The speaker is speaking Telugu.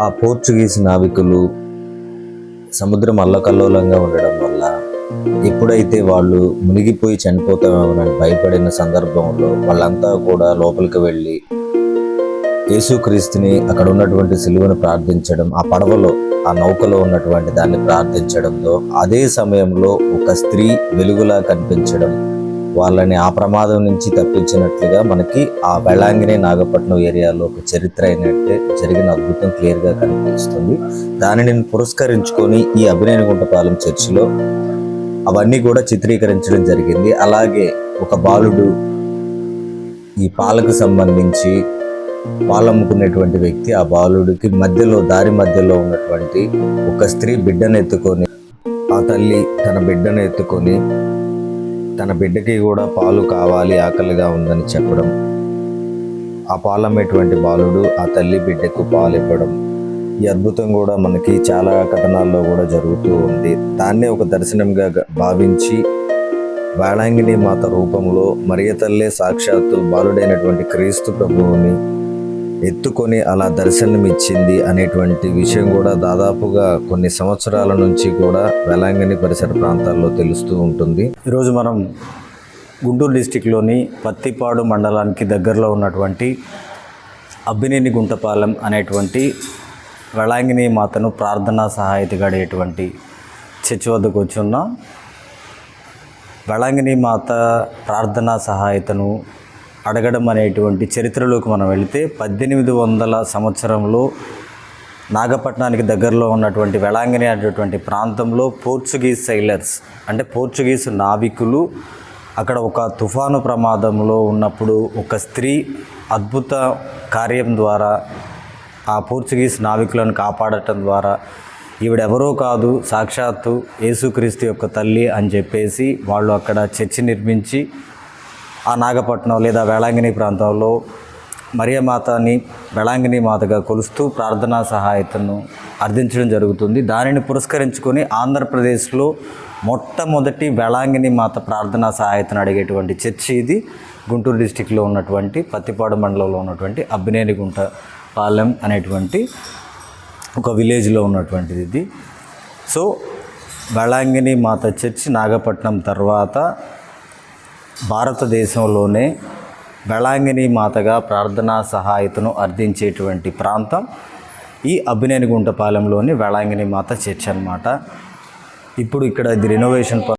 ఆ పోర్చుగీస్ నావికులు సముద్రం అల్లకల్లోలంగా ఉండడం వల్ల ఎప్పుడైతే వాళ్ళు మునిగిపోయి చనిపోతామని భయపడిన సందర్భంలో వాళ్ళంతా కూడా లోపలికి వెళ్ళి యేసుక్రీస్తుని అక్కడ ఉన్నటువంటి సిలువను ప్రార్థించడం ఆ పడవలో ఆ నౌకలో ఉన్నటువంటి దాన్ని ప్రార్థించడంతో అదే సమయంలో ఒక స్త్రీ వెలుగులా కనిపించడం వాళ్ళని ఆ ప్రమాదం నుంచి తప్పించినట్లుగా మనకి ఆ వెళాంగిని నాగపట్నం ఏరియాలో ఒక చరిత్ర అయినట్టే జరిగిన అద్భుతం క్లియర్గా కనిపిస్తుంది. దానిని పురస్కరించుకొని ఈ అభినయగుంటపాలెం చర్చిలో అవన్నీ కూడా చిత్రీకరించడం జరిగింది. అలాగే ఒక బాలుడు ఈ పాలకు సంబంధించి పాలమ్ముకునేటువంటి వ్యక్తి ఆ బాలుడికి మధ్యలో దారి మధ్యలో ఉన్నటువంటి ఒక స్త్రీ బిడ్డను ఎత్తుకొని ఆ తల్లి తన బిడ్డను ఎత్తుకొని తన బిడ్డకి కూడా పాలు కావాలి ఆకలిగా ఉందని చెప్పడం. ఆ పాలమ్మేటువంటి బాలుడు ఆ తల్లి బిడ్డకు పాలు ఇవ్వడం. ఈ అద్భుతం కూడా మనకి చాలా కథనాల్లో కూడా జరుగుతూ ఉంది. దాన్నే ఒక దర్శనంగా భావించి వేళాంగిని మాత రూపంలో మరియ తల్లే సాక్షాత్తు బాలుడైనటువంటి క్రీస్తు ప్రభువుని ఎత్తుకొని అలా దర్శనం ఇచ్చింది అనేటువంటి విషయం కూడా దాదాపుగా కొన్ని సంవత్సరాల నుంచి కూడా వేలాంగని పరిసర ప్రాంతాల్లో తెలుస్తూ ఉంటుంది. ఈరోజు మనం గుంటూరు డిస్టిక్లోని పత్తిపాడు మండలానికి దగ్గరలో ఉన్నటువంటి అబ్బినేని గుంటపాలెం అనేటువంటి వేళాంగిని మాతను ప్రార్థనా సహాయతగాడేటువంటి చర్చి వద్దకు వచ్చి ఉన్నాం. వేళాంగిని మాత ప్రార్థనా సహాయతను అడగడం అనేటువంటి చరిత్రలోకి మనం వెళితే పద్దెనిమిది వందల సంవత్సరంలో నాగపట్నానికి దగ్గరలో ఉన్నటువంటి వెళాంగిని అనేటువంటి ప్రాంతంలో పోర్చుగీస్ సైలర్స్ అంటే పోర్చుగీస్ నావికులు అక్కడ ఒక తుఫాను ప్రమాదంలో ఉన్నప్పుడు ఒక స్త్రీ అద్భుత కార్యం ద్వారా ఆ పోర్చుగీస్ నావికులను కాపాడటం ద్వారా ఈవిడెవరో కాదు సాక్షాత్తు యేసుక్రీస్తు యొక్క తల్లి అని చెప్పేసి వాళ్ళు అక్కడ చర్చి నిర్మించి ఆ నాగపట్నం లేదా వేళాంగిని ప్రాంతంలో మరియమాతని వేళాంగిని మాతగా కొలుస్తూ ప్రార్థనా సహాయతను అర్థించడం జరుగుతుంది. దానిని పురస్కరించుకొని ఆంధ్రప్రదేశ్లో మొట్టమొదటి వేళాంగిని మాత ప్రార్థనా సహాయతను అడిగేటువంటి చర్చి ఇది. గుంటూరు డిస్టిక్లో ఉన్నటువంటి పత్తిపాడు మండలంలో ఉన్నటువంటి అబ్బినేనిగుంట పాలెం అనేటువంటి ఒక విలేజ్లో ఉన్నటువంటిది ఇది. సో వేళాంగిని మాత చర్చి నాగపట్నం తర్వాత భారతదేశంలోనే వేళాంగిని మాతగా ప్రార్థనా సహాయతను అర్థించేటువంటి ప్రాంతం. ఈ అభినేనిగుంటపాలెంలోని వేళాంగిని మాత చర్చ్ అన్నమాట ఇప్పుడు ఇక్కడ ఇది రెనోవేషన్ ప-